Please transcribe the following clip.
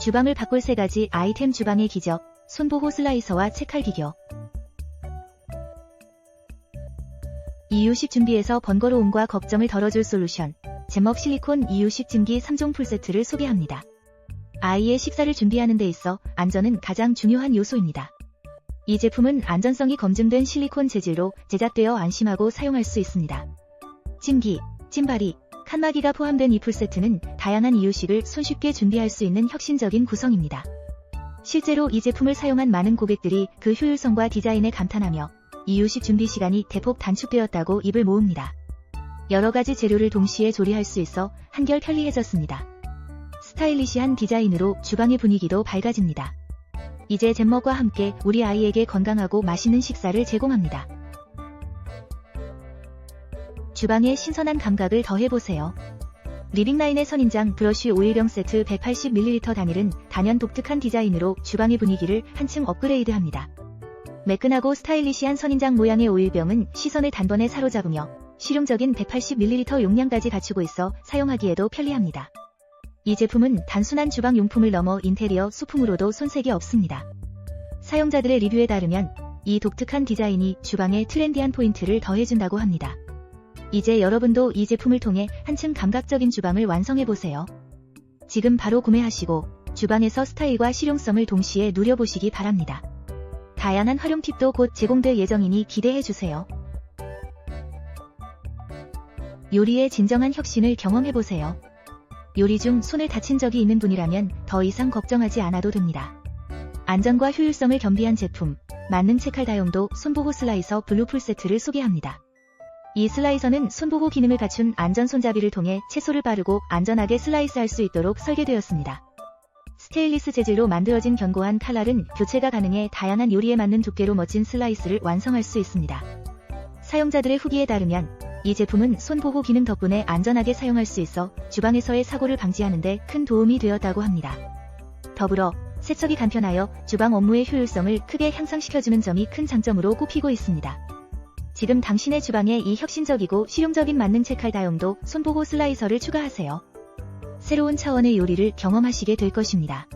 주방을 바꿀 세 가지 아이템 주방의 기적, 손보호 슬라이서와 채칼 비교. 이유식 준비에서 번거로움과 걱정을 덜어줄 솔루션, 제먹 실리콘 이유식 증기 3종 풀세트를 소개합니다. 아이의 식사를 준비하는 데 있어 안전은 가장 중요한 요소입니다. 이 제품은 안전성이 검증된 실리콘 재질로 제작되어 안심하고 사용할 수 있습니다. 찜기, 찜바리, 칸막이가 포함된 이 풀세트는 다양한 이유식을 손쉽게 준비할 수 있는 혁신적인 구성입니다. 실제로 이 제품을 사용한 많은 고객들이 그 효율성과 디자인에 감탄하며 이유식 준비 시간이 대폭 단축되었다고 입을 모읍니다. 여러 가지 재료를 동시에 조리할 수 있어 한결 편리해졌습니다. 스타일리시한 디자인으로 주방의 분위기도 밝아집니다. 이제 잼먹과 함께 우리 아이에게 건강하고 맛있는 식사를 제공합니다. 주방의 신선한 감각을 더해보세요. 리빙라인의 선인장 브러쉬 오일병 세트 180ml 단일은 단연 독특한 디자인으로 주방의 분위기를 한층 업그레이드합니다. 매끈하고 스타일리시한 선인장 모양의 오일병은 시선을 단번에 사로잡으며 실용적인 180ml 용량까지 갖추고 있어 사용하기에도 편리합니다. 이 제품은 단순한 주방 용품을 넘어 인테리어 소품으로도 손색이 없습니다. 사용자들의 리뷰에 따르면 이 독특한 디자인이 주방에 트렌디한 포인트를 더해준다고 합니다. 이제 여러분도 이 제품을 통해 한층 감각적인 주방을 완성해보세요. 지금 바로 구매하시고 주방에서 스타일과 실용성을 동시에 누려보시기 바랍니다. 다양한 활용 팁도 곧 제공될 예정이니 기대해주세요. 요리의 진정한 혁신을 경험해보세요. 요리 중 손을 다친 적이 있는 분이라면 더 이상 걱정하지 않아도 됩니다. 안전과 효율성을 겸비한 제품, 맞는 채칼 다용도 손보호 슬라이서 블루풀 세트를 소개합니다. 이 슬라이서는 손보호 기능을 갖춘 안전 손잡이를 통해 채소를 빠르고 안전하게 슬라이스할 수 있도록 설계되었습니다. 스테인리스 재질로 만들어진 견고한 칼날은 교체가 가능해 다양한 요리에 맞는 두께로 멋진 슬라이스를 완성할 수 있습니다. 사용자들의 후기에 따르면 이 제품은 손보호 기능 덕분에 안전하게 사용할 수 있어 주방에서의 사고를 방지하는 데 큰 도움이 되었다고 합니다. 더불어 세척이 간편하여 주방 업무의 효율성을 크게 향상시켜주는 점이 큰 장점으로 꼽히고 있습니다. 지금 당신의 주방에 이 혁신적이고 실용적인 채칼 다용도 손보호 슬라이서를 추가하세요. 새로운 차원의 요리를 경험하시게 될 것입니다.